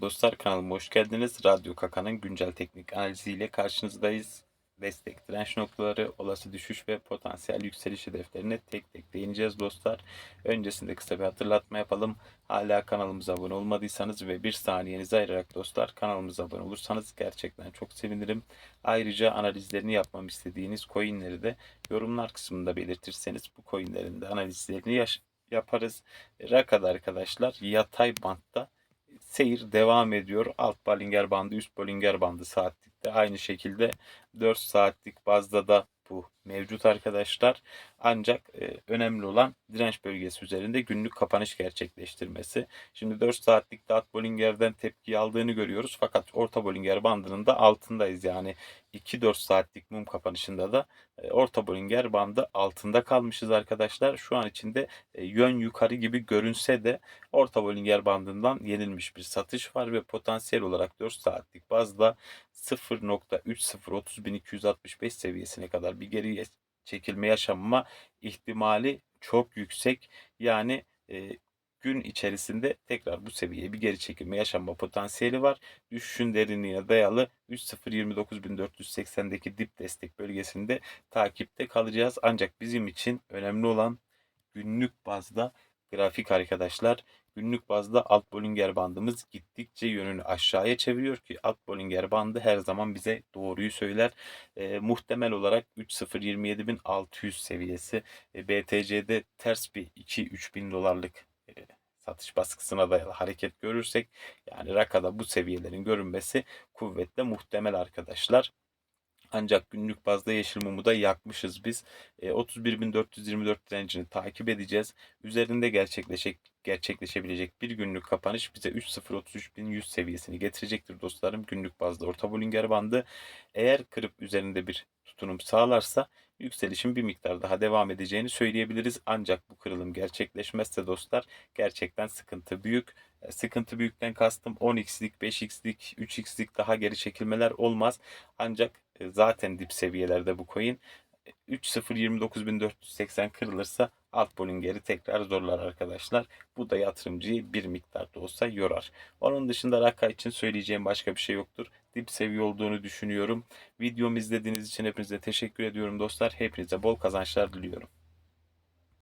Dostlar kanalıma hoş geldiniz. Radyo Kaka'nın güncel teknik analiziyle karşınızdayız. Destek direnç noktaları, olası düşüş ve potansiyel yükseliş hedeflerine tek tek değineceğiz dostlar. Öncesinde kısa bir hatırlatma yapalım. Hala kanalımıza abone olmadıysanız ve bir saniyenizi ayırarak dostlar kanalımıza abone olursanız gerçekten çok sevinirim. Ayrıca analizlerini yapmam istediğiniz coinleri de yorumlar kısmında belirtirseniz bu coinlerin de analizlerini yaş- yaparız. Rakada arkadaşlar yatay bantta seyir devam ediyor. Alt Bollinger bandı, üst Bollinger bandı saatlikte. Aynı şekilde 4 saatlik bazda da bu mevcut arkadaşlar. Ancak e, önemli olan direnç bölgesi üzerinde günlük kapanış gerçekleştirmesi. Şimdi 4 saatlikte alt Bollinger'den tepki aldığını görüyoruz. Fakat orta Bollinger bandının da altındayız. Yani 2-4 saatlik mum kapanışında da e, orta Bollinger bandı altında kalmışız arkadaşlar. Şu an içinde e, yön yukarı gibi görünse de orta Bollinger bandından yenilmiş bir satış var ve potansiyel olarak 4 saatlik bazda 0.303265 seviyesine kadar bir çekilme yaşanma ihtimali çok yüksek. Yani e, gün içerisinde tekrar bu seviyeye bir geri çekilme yaşanma potansiyeli var. Düşüşün derinliğine dayalı 3.029480'deki dip destek bölgesinde takipte kalacağız. Ancak bizim için önemli olan günlük bazda grafik arkadaşlar. Günlük bazda alt Bollinger bandımız gittikçe yönünü aşağıya çeviriyor ki alt Bollinger bandı her zaman bize doğruyu söyler. E, muhtemel olarak 3.027600 seviyesi e, BTC'de ters bir 2-3 bin dolarlık e, satış baskısına dayalı hareket görürsek yani Raka'da bu seviyelerin görünmesi kuvvetle muhtemel arkadaşlar. Ancak günlük bazda yeşil mumu da yakmışız biz. E, 31.424 direncini takip edeceğiz. Üzerinde gerçekleşecek, gerçekleşebilecek bir günlük kapanış bize 3.033.100 seviyesini getirecektir dostlarım. Günlük bazda orta Bollinger bandı. Eğer kırıp üzerinde bir tutunum sağlarsa yükselişin bir miktar daha devam edeceğini söyleyebiliriz. Ancak bu kırılım gerçekleşmezse dostlar gerçekten sıkıntı büyük. E, Sıkıntı büyükten kastım 10x'lik, 5x'lik, 3x'lik daha geri çekilmeler olmaz. Ancak zaten dip seviyelerde bu coin. E, 3.029.480 kırılırsa alt Bollinger'i tekrar zorlar arkadaşlar. Bu da yatırımcıyı bir miktar da olsa yorar. Onun dışında Raka için söyleyeceğim başka bir şey yoktur. Dip seviye olduğunu düşünüyorum. Videomu izlediğiniz için hepinize teşekkür ediyorum dostlar. Hepinize bol kazançlar diliyorum.